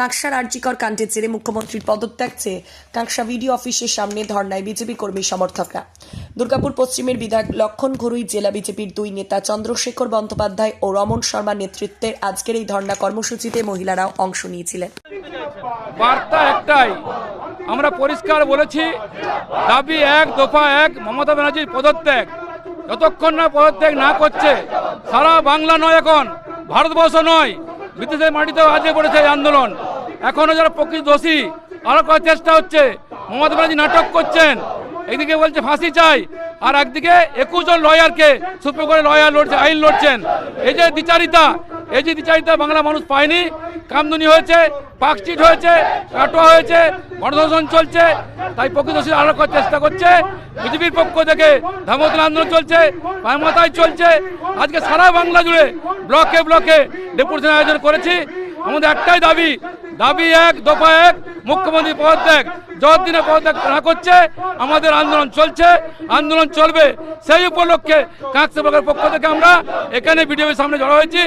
কাঁকসার আর্জিকর কাণ্ডের জেরে মুখ্যমন্ত্রীর পদত্যাগ চেয়ে কাঁকসা ভিডিও অফিসের সামনে ধর্নায় বিজেপি কর্মী সমর্থকরা। দুর্গাপুর পশ্চিমের বিধায়ক লক্ষণ ঘরুই জেলা বিজেপির দুই নেতা চন্দ্রশেখর বন্দ্যোপাধ্যায় ও রমন শর্মার নেতৃত্বে আজকের এই ধর্না কর্মসূচিতে মহিলারাও অংশ নিয়েছিলেন। বার্তা একটাই, আমরা পরিষ্কার বলেছি, দাবি এক, দফা এক, মমতা ব্যানার্জির পদত্যাগ। যতক্ষণ না পদত্যাগ না করছে, সারা বাংলা নয় এখন, ভারতবর্ষ নয় বিদেশের মাটিতেও আজকে পড়েছে এই আন্দোলন। এখনও যারা প্রকৃত দোষী, আরও করার চেষ্টা হচ্ছে। মমতা ব্যানার্জি নাটক করছেন, একদিকে বলছে ফাঁসি চাই, আর একদিকে একুশ জন লয়ারকে সুপ্রিম কোর্টের লয়ার লড়ছে, আইন লড়ছেন। এই যে বিচারিতা এই যে বিচারিতা বাংলা মানুষ পায়নি, কামদুনি হয়েছে পাকচিট হয়েছে, কাটোয়া হয়েছে গণধর্ষণ চলছে, তাই প্রকৃতশীল আরও করার চেষ্টা করছে। বিজেপির পক্ষ থেকে ধামতলা আন্দোলন চলছে মাথায় চলছে। আজকে সারা বাংলা জুড়ে ব্লকে ব্লকে ডেপুটেশন আয়োজন করেছি। আমাদের একটাই দাবি দাবি এক, দফা এক, মুখ্যমন্ত্রী পদত্যাগ। যতদিনে পদত্যাগ না করছে, আমাদের আন্দোলন চলছে। আন্দোলন চলবে সেই উপলক্ষে কাঁকসা ব্লকের পক্ষ থেকে আমরা এখানে বিডিওর সামনে জড়ো হয়েছি।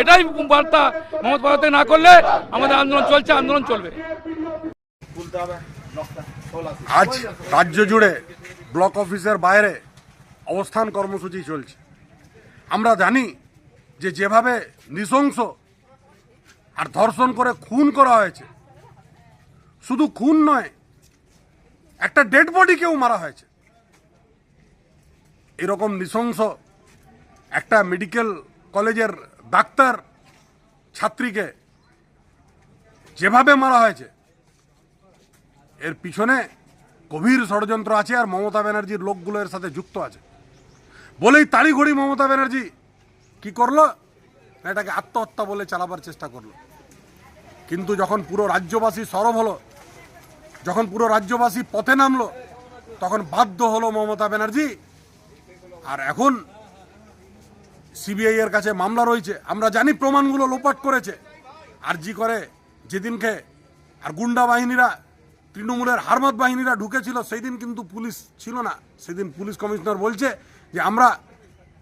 এটাই বার্তা মমতা পদত্যাগ না করলে আমাদের আন্দোলন চলছে, আন্দোলন চলবে। আজ রাজ্য জুড়ে ব্লক অফিসের বাইরে অবস্থান কর্মসূচি চলছে। আমরা জানি যে যেভাবে নৃশংস আর ধর্ষণ করে খুন করা হয়েছে। শুধু খুন নয়, একটা ডেড বডিকেও মারা হয়েছে। এরকম নৃশংস একটা মেডিকেল কলেজের ডাক্তার ছাত্রীকে যেভাবে মারা হয়েছে, এর পিছনে গভীর ষড়যন্ত্র আছে আর মমতা ব্যানার্জির লোকগুলো এর সাথে যুক্ত আছে। বলেই তাড়িঘড়ি মমতা ব্যানার্জি কি করল? না, এটাকে আত্মহত্যা বলে চালাবার চেষ্টা করল। কিন্তু যখন পুরো রাজ্যবাসী সরব হলো, যখন পুরো রাজ্যবাসী পথে নামলো, তখন বাধ্য হলো মমতা ব্যানার্জি। আর এখন সিবিআই এর কাছে মামলা রয়েছে। আমরা জানি প্রমাণগুলো লোপাট করেছে। আর জি করে যেদিনকে আর গুন্ডা বাহিনীরা, তৃণমূলের হারমত বাহিনীরা ঢুকেছিল সেই দিন কিন্তু পুলিশ ছিল না। সেদিন পুলিশ কমিশনার বলছে যে আমরা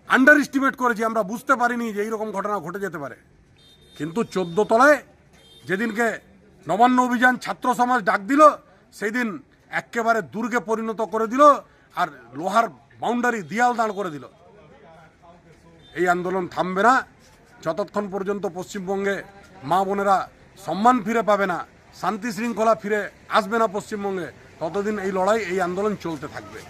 আন্ডার এস্টিমেট করেছি, আমরা বুঝতে পারিনি যে এইরকম ঘটনা ঘটে যেতে পারে। কিন্তু চোদ্দ তলায় যেদিনকে নবান্ন অভিযান ছাত্র সমাজ ডাক দিল সেই দিন একেবারে দুর্গে পরিণত করে দিল আর লোহার বাউন্ডারি দিয়াল দাঁড় করে দিল। এই আন্দোলন থামবে না, যতক্ষণ পর্যন্ত পশ্চিমবঙ্গে মা বোনেরা সম্মান ফিরে পাবে না, শান্তি শৃঙ্খলা ফিরে আসবে না পশ্চিমবঙ্গে, ততদিন এই লড়াই, এই আন্দোলন চলতে থাকবে।